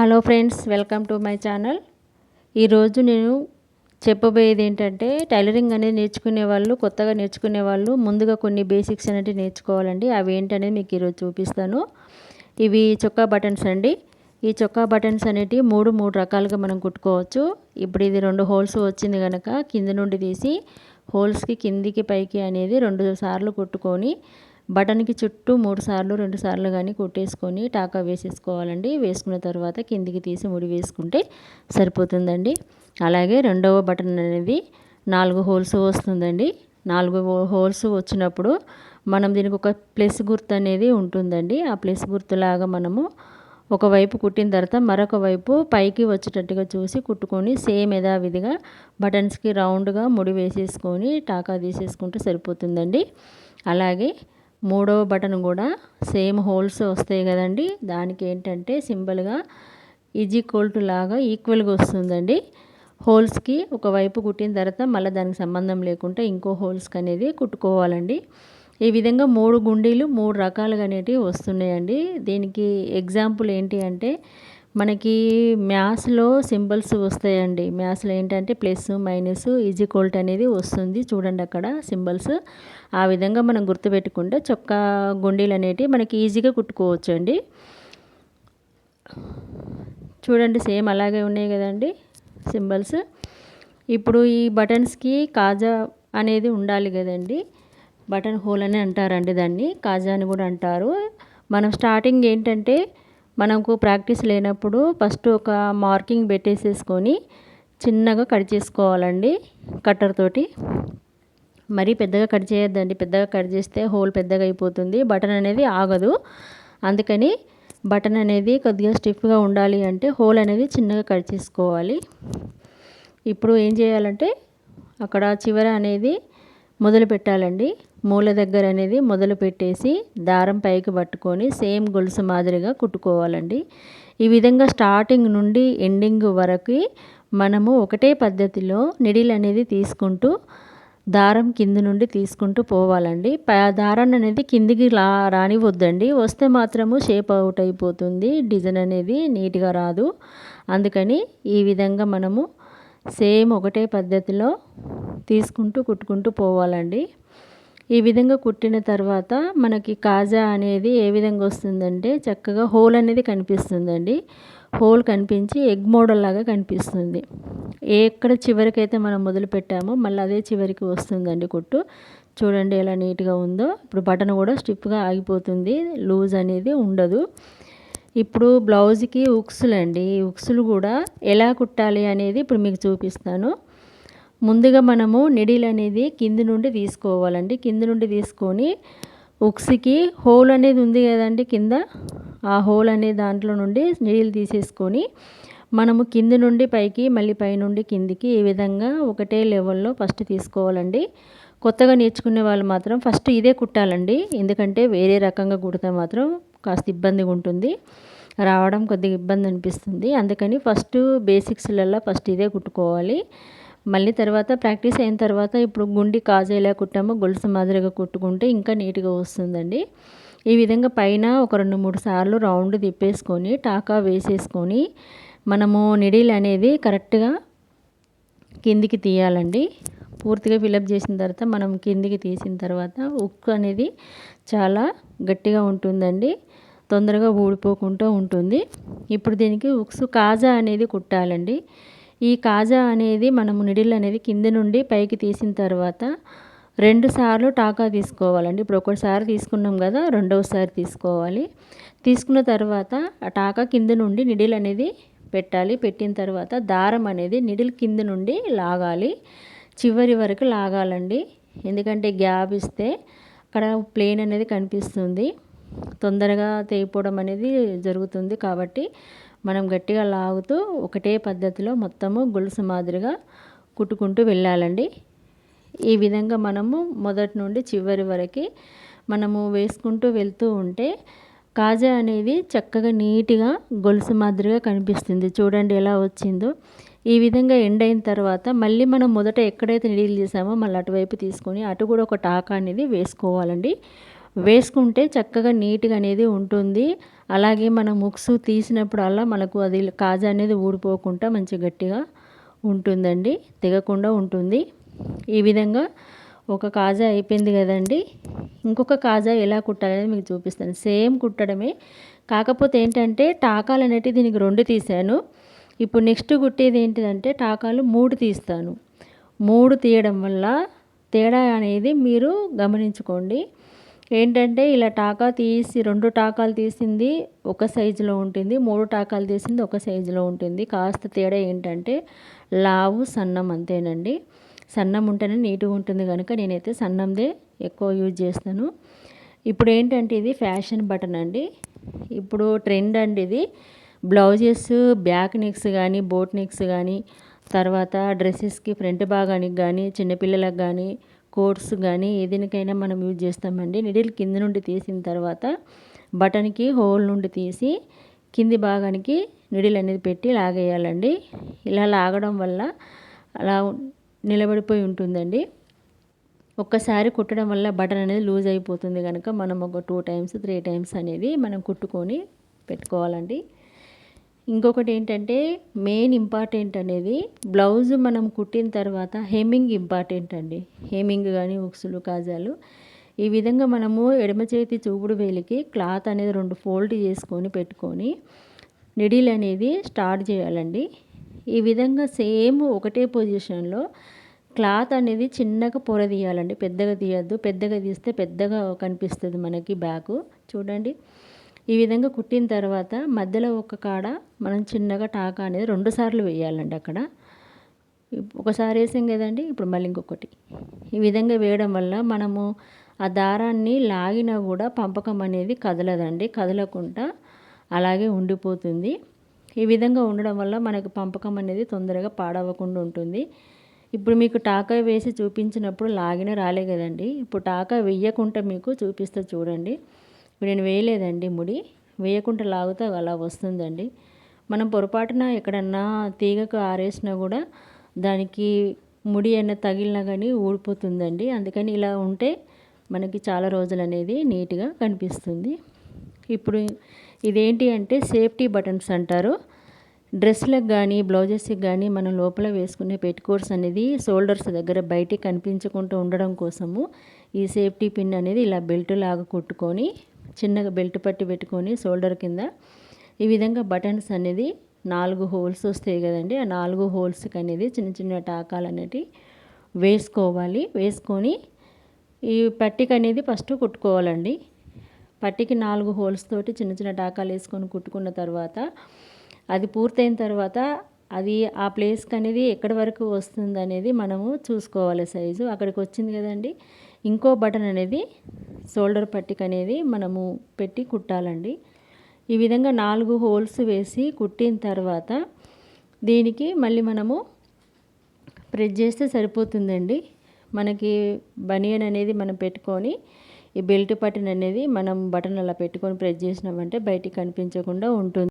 Hello friends welcome to my channel. ఈరోజు నేను చెప్పబోయేది ఏంటంటే టైలరింగ్ అనేది నేర్చుకునే వాళ్ళు కొత్తగా నేర్చుకునే వాళ్ళు ముందుగా కొన్ని బేసిక్స్ అనేవి నేర్చుకోవాలండి. అవి ఏంటనేది మీకు ఈరోజు చూపిస్తాను. ఇవి చొక్కా బటన్స్ అండి. ఈ చొక్కా బటన్స్ అనేటివి మూడు మూడు రకాలుగా మనం కుట్టుకోవచ్చు. ఇప్పుడు ఇది రెండు హోల్స్ వచ్చింది కనుక కింద నుండి తీసి హోల్స్కి కిందికి పైకి అనేది రెండు సార్లు కుట్టుకొని బటన్కి చుట్టూ మూడు సార్లు రెండు సార్లు కానీ కుట్టేసుకొని టాకా వేసేసుకోవాలండి. వేసుకున్న తర్వాత కిందికి తీసి ముడి వేసుకుంటే సరిపోతుందండి. అలాగే రెండవ బటన్ అనేది నాలుగు హోల్స్ వస్తుందండి. నాలుగు హోల్స్ వచ్చినప్పుడు మనం దీనికి ఒక ప్లస్ గుర్తు అనేది ఉంటుందండి. ఆ ప్లస్ గుర్తులాగా మనము ఒకవైపు కుట్టిన తర్వాత మరొక వైపు పైకి వచ్చేటట్టుగా చూసి కుట్టుకొని సేమ్ యథావిధిగా బటన్స్కి రౌండ్గా ముడి వేసేసుకొని టాకా తీసేసుకుంటే సరిపోతుందండి. అలాగే మూడవ బటన్ కూడా సేమ్ హోల్స్ వస్తాయి కదండి. దానికి ఏంటంటే సింపుల్గా ఈజీ కోల్ట్ లాగా ఈక్వల్గా వస్తుందండి. హోల్స్కి ఒకవైపు కుట్టిన తర్వాత మళ్ళీ దానికి సంబంధం లేకుండా ఇంకో హోల్స్కి అనేది కుట్టుకోవాలండి. ఈ విధంగా మూడు గుండీలు మూడు రకాలుగా అనేటివి వస్తున్నాయండి. దీనికి ఎగ్జాంపుల్ ఏంటి అంటే మనకి మ్యాథ్స్లో సింబల్స్ వస్తాయండి. మ్యాథ్స్లో ఏంటంటే ప్లస్ మైనస్ ఈజీ కోల్ట్ అనేది వస్తుంది. చూడండి అక్కడ సింబల్స్. ఆ విధంగా మనం గుర్తుపెట్టుకుంటే చొక్కా గుండీలు అనేటివి మనకి ఈజీగా కుట్టుకోవచ్చు అండి చూడండి సేమ్ అలాగే ఉన్నాయి కదండి సింబల్స్. ఇప్పుడు ఈ బటన్స్కి కాజా అనేది ఉండాలి కదండి. బటన్ హోల్ అని అంటారండి దాన్ని. కాజా అని కూడా అంటారు. మనం స్టార్టింగ్ ఏంటంటే మనకు ప్రాక్టీస్ లేనప్పుడు ఫస్ట్ ఒక మార్కింగ్ పెట్టేసేసుకొని చిన్నగా కట్ చేసుకోవాలండి కట్టర్ తోటి. మరీ పెద్దగా కట్ చేయొద్దండి. పెద్దగా కట్ చేస్తే హోల్ పెద్దగా అయిపోతుంది. బటన్ అనేది ఆగదు. అందుకని బటన్ అనేది కొద్దిగా స్టిఫ్గా ఉండాలి అంటే హోల్ అనేది చిన్నగా కట్ చేసుకోవాలి. ఇప్పుడు ఏం చేయాలంటే అక్కడ చివర అనేది మొదలు పెట్టాలండి. మూల దగ్గర అనేది మొదలు పెట్టేసి దారం పైకి పట్టుకొని సేమ్ గొలుసు మాదిరిగా కుట్టుకోవాలండి. ఈ విధంగా స్టార్టింగ్ నుండి ఎండింగ్ వరకు మనము ఒకటే పద్ధతిలో నిడిల్ అనేది తీసుకుంటూ దారం కింద నుండి తీసుకుంటూ పోవాలండి. దారాన్ని అనేది కిందికి రా రానివద్దండి వస్తే మాత్రము షేప్ అవుట్ అయిపోతుంది. డిజైన్ అనేది నీట్గా రాదు. అందుకని ఈ విధంగా మనము సేమ్ ఒకటే పద్ధతిలో తీసుకుంటూ కుట్టుకుంటూ పోవాలండి. ఈ విధంగా కుట్టిన తర్వాత మనకి కాజా అనేది ఏ విధంగా వస్తుందంటే చక్కగా హోల్ అనేది కనిపిస్తుందండి. హోల్ కనిపించి ఎగ్ మోడల్ లాగా కనిపిస్తుంది. ఎక్కడ చివరికైతే మనం మొదలు పెట్టామో మళ్ళీ అదే చివరికి వస్తుందండి కుట్టు. చూడండి ఎలా నీట్గా ఉందో. ఇప్పుడు బటన్ కూడా స్టిప్గా ఆగిపోతుంది. లూజ్ అనేది ఉండదు. ఇప్పుడు బ్లౌజ్కి ఉక్సులు అండి ఉక్సులు కూడా ఎలా కుట్టాలి అనేది ఇప్పుడు మీకు చూపిస్తాను. ముందుగా మనము నిడిల్ అనేది కింది నుండి తీసుకోవాలండి. కింది నుండి తీసుకొని ఉక్స్కి హోల్ అనేది ఉంది కదండి కింద. ఆ హోల్ అనే దాంట్లో నుండి నిడిల్ తీసేసుకొని మనము కింది నుండి పైకి మళ్ళీ పై నుండి కిందికి ఈ విధంగా ఒకటే లెవెల్లో ఫస్ట్ తీసుకోవాలండి. కొత్తగా నేర్చుకునే వాళ్ళు మాత్రం ఫస్ట్ ఇదే కుట్టాలండి. ఎందుకంటే వేరే రకంగా కుడితే మాత్రం కాస్త ఇబ్బందిగా ఉంటుంది. రావడం కొద్దిగా ఇబ్బంది అనిపిస్తుంది. అందుకని ఫస్ట్ బేసిక్స్లలో ఫస్ట్ ఇదే కుట్టుకోవాలి. మళ్ళీ తర్వాత ప్రాక్టీస్ అయిన తర్వాత ఇప్పుడు గుండి కాజేలా కుట్టామో గొలుసు మాదిరిగా కుట్టుకుంటే ఇంకా నీట్గా వస్తుందండి. ఈ విధంగా పైన ఒక రెండు మూడు సార్లు రౌండ్ తిప్పేసుకొని టాకా వేసేసుకొని మనము నిడిల్ అనేది కరెక్ట్గా కిందికి తీయాలండి. పూర్తిగా ఫిలప్ చేసిన తర్వాత మనం కిందికి తీసిన తర్వాత ఉక్కు అనేది చాలా గట్టిగా ఉంటుందండి. తొందరగా ఊడిపోకుండా ఉంటుంది. ఇప్పుడు దీనికి ఉక్సు కాజా అనేది కుట్టాలండి. ఈ కాజా అనేది మనము నిడిల్ అనేది కింద నుండి పైకి తీసిన తర్వాత రెండు సార్లు టాకా తీసుకోవాలండి. ఇప్పుడు ఒకసారి తీసుకున్నాం కదా రెండవసారి తీసుకోవాలి. తీసుకున్న తర్వాత ఆ టాకా కింద నుండి నిడిల్ అనేది పెట్టాలి. పెట్టిన తర్వాత దారం అనేది నిడిల్ కింద నుండి లాగాలి. చివరి వరకు లాగాలండి. ఎందుకంటే గ్యాప్ ఇస్తే అక్కడ ప్లేన్ అనేది కనిపిస్తుంది. తొందరగా తెగిపోవడం అనేది జరుగుతుంది కాబట్టి మనం గట్టిగా లాగుతూ ఒకటే పద్ధతిలో మొత్తము గొలుసు మాదిరిగా కుట్టుకుంటూ వెళ్ళాలండి. ఈ విధంగా మనము మొదటి నుండి చివరి వరకు మనము వేసుకుంటూ వెళ్తూ ఉంటే కాజా అనేది చక్కగా నీట్గా గొలుసు మాదిరిగా కనిపిస్తుంది. చూడండి ఎలా వచ్చిందో. ఈ విధంగా ఎండ్ అయిన తర్వాత మళ్ళీ మనం మొదట ఎక్కడైతే నీళ్ళు తీసామో మళ్ళీ అటువైపు తీసుకొని అటు కూడా ఒక టాకా అనేది వేసుకోవాలండి. వేసుకుంటే చక్కగా నీట్గా అనేది ఉంటుంది. అలాగే మనం ముక్స్ తీసినప్పుడల్లా మనకు అది కాజా అనేది ఊడిపోకుండా మంచి గట్టిగా ఉంటుందండి. తెగకుండా ఉంటుంది. ఈ విధంగా ఒక కాజా అయిపోయింది కదండి. ఇంకొక కాజా ఎలా కుట్టాలనేది మీకు చూపిస్తాను. సేమ్ కుట్టడమే. కాకపోతే ఏంటంటే టాకాలు అనేటివి దీనికి రెండు తీశాను. ఇప్పుడు నెక్స్ట్ కుట్టేది ఏంటిదంటే టాకాలు మూడు తీస్తాను. మూడు తీయడం వల్ల తేడా అనేది మీరు గమనించుకోండి. ఏంటంటే ఇలా టాకా తీసి రెండు టాకాలు తీసింది ఒక సైజులో ఉంటుంది మూడు టాకాలు తీసింది ఒక సైజులో ఉంటుంది. కాస్త తేడా ఏంటంటే లావు సన్నం అంతేనండి. సన్నం ఉంటేనే నీట్గా ఉంటుంది కనుక నేనైతే సన్నందే ఎక్కువ యూజ్ చేస్తాను ఇప్పుడు ఏంటంటే ఇది ఫ్యాషన్ బటన్ అండి. ఇప్పుడు ట్రెండ్ అండి ఇది. బ్లౌజెస్ బ్యాక్ నెక్స్ కానీ బోట్ నెక్స్ కానీ తర్వాత డ్రెస్సెస్కి ఫ్రంట్ భాగానికి కానీ చిన్నపిల్లలకు కానీ కోట్స్ కానీ ఏదైనాకైనా మనం యూజ్ చేస్తామండి. నిడిల్ కింద నుండి తీసిన తర్వాత బటన్కి హోల్ నుండి తీసి కింది భాగానికి నిడిల్ అనేది పెట్టి లాగేయాలండి. ఇలా లాగడం వల్ల అలా నిలబడిపోయి ఉంటుందండి. ఒక్కసారి కుట్టడం వల్ల బటన్ అనేది లూజ్ అయిపోతుంది కనుక మనం ఒక టూ టైమ్స్ త్రీ టైమ్స్ అనేది మనం కుట్టుకొని పెట్టుకోవాలండి. ఇంకొకటి ఏంటంటే మెయిన్ ఇంపార్టెంట్ అనేది బ్లౌజ్ మనం కుట్టిన తర్వాత హెమ్మింగ్ ఇంపార్టెంట్ అండి. హెమ్మింగ్ కానీ ఉక్సులు కాజాలు ఈ విధంగా మనము ఎడమ చేతి చూపుడు వేలికి క్లాత్ అనేది రెండు ఫోల్డ్ చేసుకొని పెట్టుకొని నిడిల్ అనేది స్టార్ట్ చేయాలండి. ఈ విధంగా సేమ్ ఒకటే పొజిషన్లో క్లాత్ అనేది చిన్నగా పొర తీయాలండి. పెద్దగా తీయద్దు. పెద్దగా తీస్తే పెద్దగా కనిపిస్తుంది మనకి బ్యాక్. చూడండి. ఈ విధంగా కుట్టిన తర్వాత మధ్యలో ఒక కాడ మనం చిన్నగా టాకా అనేది రెండు సార్లు వేయాలండి అక్కడ. ఒకసారి వేసాం కదండి ఇప్పుడు మళ్ళీ ఇంకొకటి. ఈ విధంగా వేయడం వల్ల మనము ఆ దారాన్ని లాగినా కూడా పంపకం అనేది కదలదండి. కదలకుండా అలాగే ఉండిపోతుంది. ఈ విధంగా ఉండడం వల్ల మనకు పంపకం అనేది తొందరగా పాడవకుండా ఉంటుంది. ఇప్పుడు మీకు టాకా వేసి చూపించినప్పుడు లాగిన రాలే కదండి. ఇప్పుడు టాకా వెయ్యకుండా మీకు చూపిస్తే చూడండి. ఇప్పుడు నేను వేయలేదండి ముడి. వేయకుండా లాగుతా అలా వస్తుందండి. మనం పొరపాటున ఎక్కడన్నా తీగకు ఆరేసినా కూడా దానికి ముడి అయినా తగిలినా కానీ ఊడిపోతుందండి. అందుకని ఇలా ఉంటే మనకి చాలా రోజులు అనేది నీట్గా కనిపిస్తుంది. ఇప్పుడు ఇదేంటి అంటే సేఫ్టీ బటన్స్ అంటారు. డ్రెస్లకు కానీ బ్లౌజెస్కి కానీ మనం లోపల వేసుకునే పెట్కోర్స్ అనేది షోల్డర్స్ దగ్గర బయటికి కనిపించకుండా ఉండడం కోసము ఈ సేఫ్టీ పిన్ అనేది ఇలా బెల్ట్ లాగా కుట్టుకొని చిన్నగా బెల్ట్ పట్టి పెట్టుకొని షోల్డర్ కింద ఈ విధంగా బటన్స్ అనేది నాలుగు హోల్స్ వస్తాయి కదండి. ఆ నాలుగు హోల్స్కి అనేది చిన్న చిన్న టాకాలు అనేవి వేసుకోవాలి. వేసుకొని ఈ పట్టిక అనేది ఫస్ట్ కుట్టుకోవాలండి. పట్టికి నాలుగు హోల్స్ తోటి చిన్న చిన్న టాకాలు వేసుకొని కుట్టుకున్న తర్వాత అది పూర్తయిన తర్వాత అది ఆ ప్లేస్కి అనేది ఎక్కడి వరకు వస్తుంది అనేది మనము చూసుకోవాలి సైజు. అక్కడికి వచ్చింది కదండి ఇంకో బటన్ అనేది షోల్డర్ పట్టిక అనేది మనము పెట్టి కుట్టాలండి. ఈ విధంగా నాలుగు హోల్స్ వేసి కుట్టిన తర్వాత దీనికి మళ్ళీ మనము ప్రెస్ చేస్తే సరిపోతుందండి. మనకి బనియన్ అనేది మనం పెట్టుకొని ఈ బెల్ట్ బటన్ అనేది మనం బటన్ అలా పెట్టుకొని ప్రెస్ చేసినామంటే బయటికి కనిపించకుండా ఉంటుంది.